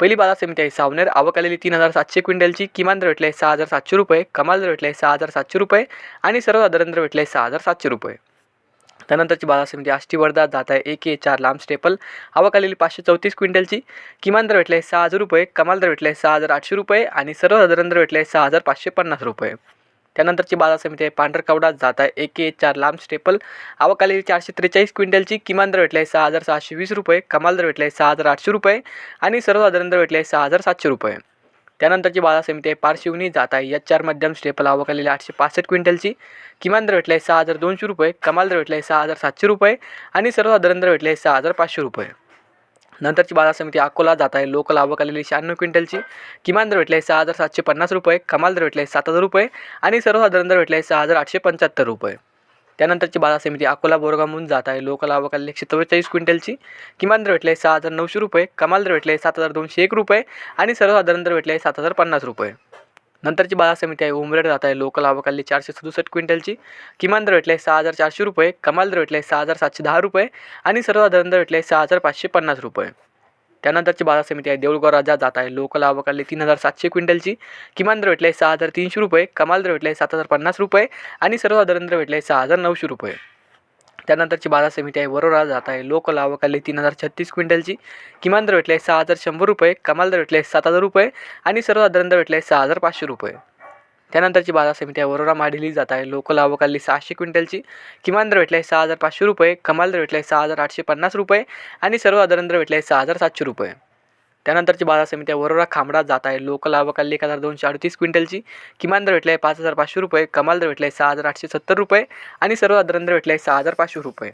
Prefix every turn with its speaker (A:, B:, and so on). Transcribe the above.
A: पहिली बाजार समिती आहे सावनेर. आवक आलेली तीन हजार सातशे क्विंटलची. किमान दर भेटले सहा हजार सातशे रुपये. कमाल दर भेटले सहा हजार सातशे रुपये. आणि सर्वसाधारण दर भेटले सहा हजार सातशे रुपये. त्यानंतरची बाजार समिती आष्टी वर्धा जात आहे एक ए चार लांब स्टेपल. आवक आलेली पाचशे चौतीस क्विंटलची. किमान दर भेटले सहा हजार रुपये. कमाल दर भेटले सहा हजार आठशे रुपये. आणि सर्वसाधारण दर भेटले सहा हजार पाचशे पन्नास रुपये. त्यानंतरची बाजार समिती आहे. पांढरकवडा जात आहे. एक ए चार लांब स्टेपल. आवक आलेली चारशे त्रेचाळीस क्विंटलची किमान दर भेटले सहा हजार सहाशे वीस रुपये. कमाल दर भेटले सहा हजार आठशे रुपये. आणि सर्वसाधारण दर भेटले सहा हजार सातशे रुपये. त्यानंतरची बाजार समिती आहे. पारशिवनी जात आहे. या चार मध्यम स्टेपल आवक आलेली आठशे पासष्ट क्विंटलची किमान दर भेटले सहा हजार दोनशे रुपये. कमाल दर भेटले सहा हजार सातशे रुपये. आणि सर्वसाधारण दर भेटले सहा हजार पाचशे रुपये. नंतरची बाजार समिती अकोला जात आहे. लोकल आवक आलेली शहाण्णव क्विंटलची. किमान दर भेटले सहा हजार सातशे पन्नास रुपये. कमाल दर भेटले सात हजार रुपये. आणि सर्वसाधारण दर भेटले सहा हजार आठशे पंच्याहत्तर रुपये. त्यानंतरची बाजार समिती अकोला बोरगामहून जात आहे. लोकल आवक आलेली एकशे चव्वेचाळीस क्विंटलची. किमान दर भेटले सहा हजार नऊशे रुपये. कमाल दर भेटले सात हजार दोनशे एक रुपये. आणि सर्वसाधारण दर भेटले सात हजार पन्नास रुपये. नंतरची बाजार समिती आहे उमरेड जात आहे. लोकल आवक चारशे सदुसष्ट क्विंटलची. किमान दर भेटले सहा हजार चारशे रुपये कमाल दर भेटले सहा हजार सातशे दहा रुपये आणि सर्वसाधारण दर भेटले सहा हजार पाचशे पन्नास रुपये. त्यानंतरची बाजार समिती आहे देऊळगाव राजा जात आहे. लोकल आवक तीन हजार सातशे क्विंटलची. किमान दर भेटले सहा हजार तीनशे रुपये कमाल दर भेटले सात हजार पन्नास रुपये आणि सर्वसाधारण दर भेटले सहा हजार नऊशे रुपये. त्यानंतरची बाजार समिती आहे. वरोरा जात आहे. लोक लावक आली तीन हजार छत्तीस क्विंटलची. किमान दर भेटले सहा हजार शंभर रुपये. कमाल दर भेटले सात हजार रुपये. आणि सर्वसाधारण दर भेटले सहा हजार पाचशे रुपये. त्यानंतरची बाजार समिती आहे. वरोरा माडेली जात आहे. लोक लावक आली सहाशे क्विंटलची. किमान दर भेटले सहा हजार पाचशे रुपये. कमाल दर भेटले सहा हजार आठशे पन्नास रुपये. आणि सर्वसाधारण दर भेटले सहा हजार सातशे रुपये. त्यानंतरची बाजार समिती आहे. वरोरा खांबडा जात आहे. लोकल आवक एक हजार दोनशे अडतीस क्विंटलची. किमान दर भेटले पाच हजार पाचशे रुपये. कमाल दर भेटले सहा हजार आठशे सत्तर रुपये. आणि सर्व दर भेटले सहा हजार पाचशे रुपये.